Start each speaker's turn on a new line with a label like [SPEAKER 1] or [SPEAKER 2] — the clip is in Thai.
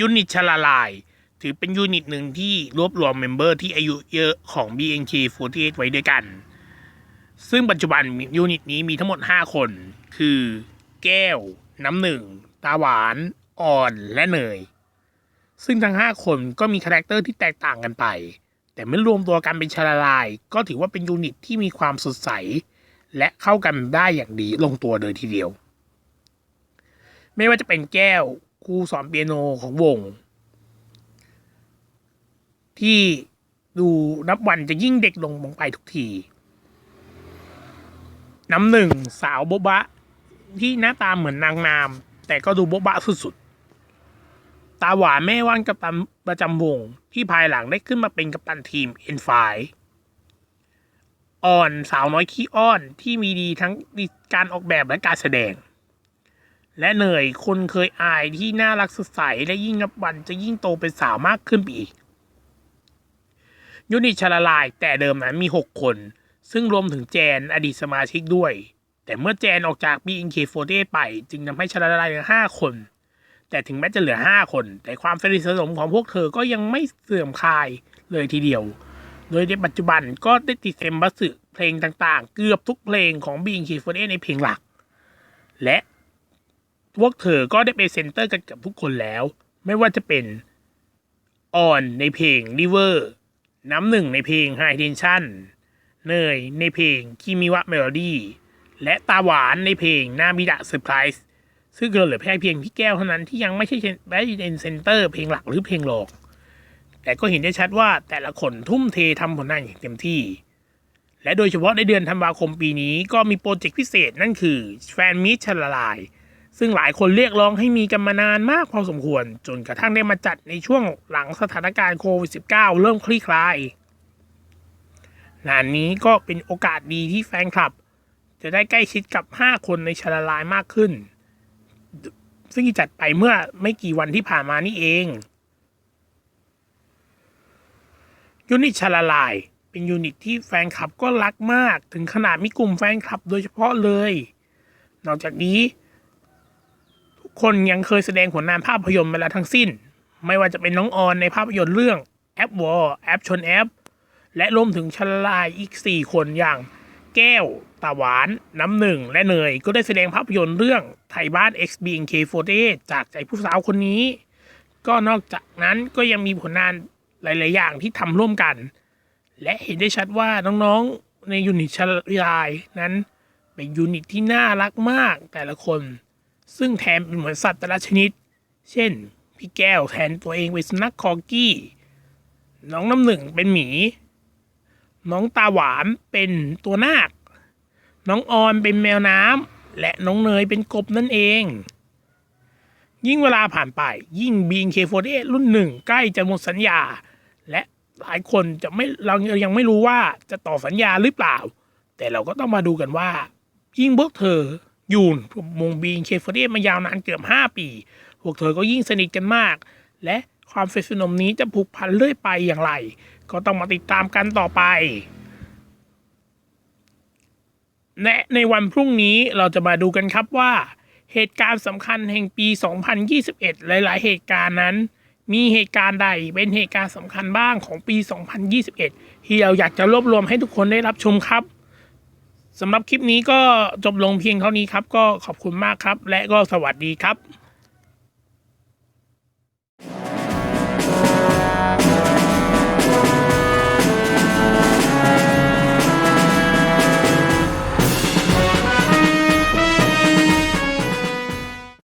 [SPEAKER 1] ยูนิตชลาลาย ถือเป็นยูนิตหนึ่งที่รวบรวมเมมเบอร์ที่อายุเยอะของ BNK48 ไว้ด้วยกัน ซึ่งปัจจุบันยูนิตนี้มีทั้งหมด 5 คน คือ แก้ว น้ำหนึ่ง ตาหวาน อ่อน และเนย ซึ่งทั้ง 5 คนก็มีคาแรคเตอร์ที่แตกต่างกันไป แต่เมื่อรวมตัวกันเป็นชลาลาย ก็ถือว่าเป็นยูนิตที่มีความสดใส และเข้ากันได้อย่างดีลงตัวเลยทีเดียว ไม่ว่าจะเป็นแก้ว ครูสอนเปียโนของวง ที่ดูนับวันจะยิ่งเด็กลงลงไปทุกที น้ำหนึ่งสาวโบบะ ที่หน้าตาเหมือนนางนาม แต่ก็ดูโบบะสุดๆ ตาหวานแม่ว่านกัปตันประจำวง ที่ภายหลังได้ขึ้นมาเป็นกัปตันทีมเอ็นไฟอ่อนสาวน้อยขี้อ้อนที่มีดีทั้งการออกแบบและการแสดง และเหนื่อยคนเคยอายที่น่ารักสดใส และยิ่งนับวันจะยิ่งโตเป็นสาวมากขึ้นไปอีก ยูนิตชลาลายแต่เดิมนั้นมี 6 คน ซึ่งรวมถึงแจนอดีตสมาชิกด้วย แต่เมื่อแจนออกจาก BNK48 ไป จึงทำให้ชลาลายเหลือ5คน แต่ถึงแม้จะเหลือ 5 คน แต่ความสนิทสนมของพวกเธอก็ยังไม่เสื่อมคลายเลยทีเดียว โดยในปัจจุบันก็ได้ติดเซมบัสึเพลงต่างๆ เกือบทุกเพลงของ BNK48 ในเพลงหลัก และ พวกเธอก็ได้เป็นเซนเตอร์กันกับทุกคนแล้ว ไม่ว่าจะเป็นอ่อนในเพลง River น้ำหนึ่งในเพลง High Tension เนยในเพลง Kimiwa Melody และตาหวานในเพลงนามิดะเซอร์ไพรส์ซึ่งเหลือแค่เพียงพี่แก้วเท่านั้นที่ยังไม่ใช่ได้เป็นเซนเตอร์เพลงหลักหรือเพลงรองแต่ก็เห็นได้ชัดว่าแต่ละคนทุ่มเททำผลงานอย่างเต็มที่ และโดยเฉพาะในเดือนธันวาคมปีนี้ก็มีโปรเจกต์พิเศษนั่นคือแฟนมิชละลาย ซึ่งหลายคนเรียกร้องให้มีกันมานานมากพอสมควร จนกระทั่งได้มาจัดในช่วงหลังสถานการณ์โควิด -19 เริ่มคลี่คลายงานนี้ก็เป็นโอกาสดีที่แฟนคลับ จะได้ใกล้ชิดกับ 5 คนในชาลาลายมากขึ้น ซึ่งจัดไปเมื่อไม่กี่วันที่ผ่านมานี่เอง ยูนิตชาลาลาย เป็นยูนิตที่แฟนคลับก็รักมาก ถึงขนาดมีกลุ่มแฟนคลับโดยเฉพาะเลย นอกจากนี้ คนยังเคยแสดงผลงานภาพยนตร์มาแล้วทั้งสิ้น ไม่ว่าจะเป็นน้องออนในภาพยนตร์เรื่องแอปวอลแอปชนแอป และรวมถึงชลายอีก 4 คนอย่างแก้ว ตาหวาน น้ำหนึ่ง และเนย ก็ได้แสดงภาพยนตร์เรื่องไทยบ้าน XBNK48 จากใจผู้สาวคนนี้ ก็นอกจากนั้นก็ยังมีผลงานหลาย ๆ อย่างที่ทำร่วมกัน และเห็นได้ชัดว่าน้อง ๆ ในยูนิตชลายนั้น เป็นยูนิตที่น่ารักมากแต่ละคน ซึ่งแทนเป็นเหมือนสัตว์แต่ละชนิด เช่น พี่แก้วแทนตัวเองเป็นสุนัขคอร์กี้ น้องน้ำหนึ่งเป็นหมี น้องตาหวานเป็นตัวนาค น้องออนเป็นแมวน้ำ และน้องเนยเป็นกบนั่นเอง ยิ่งเวลาผ่านไป ยิ่ง BNK48 รุ่นหนึ่งใกล้จะหมดสัญญา และหลายคนจะไม่เรายังไม่รู้ว่าจะต่อสัญญาหรือเปล่า แต่เราก็ต้องมาดูกันว่า ยิ่งพวกเธอ ยู่วง BNK48 มายาวนานเกือบ 5 ปี พวกเธอก็ยิ่งสนิทกันมาก และความสนิทสนมนี้จะผูกพันเรื่อยไปอย่างไร ก็ต้องมาติดตามกันต่อไป และในวันพรุ่งนี้เราจะมาดูกันครับว่า เหตุการณ์สำคัญแห่งปี 2021 หลาย ๆ เหตุการณ์นั้น มีเหตุการณ์ใดเป็นเหตุการณ์สำคัญบ้างของปี 2021 ที่เราอยากจะรวบรวมให้ทุกคนได้รับชมครับ สำหรับคลิปนี้ก็จบลงเพียงเท่านี้ครับ ก็ขอบคุณมากครับ และก็สวัสดีครับ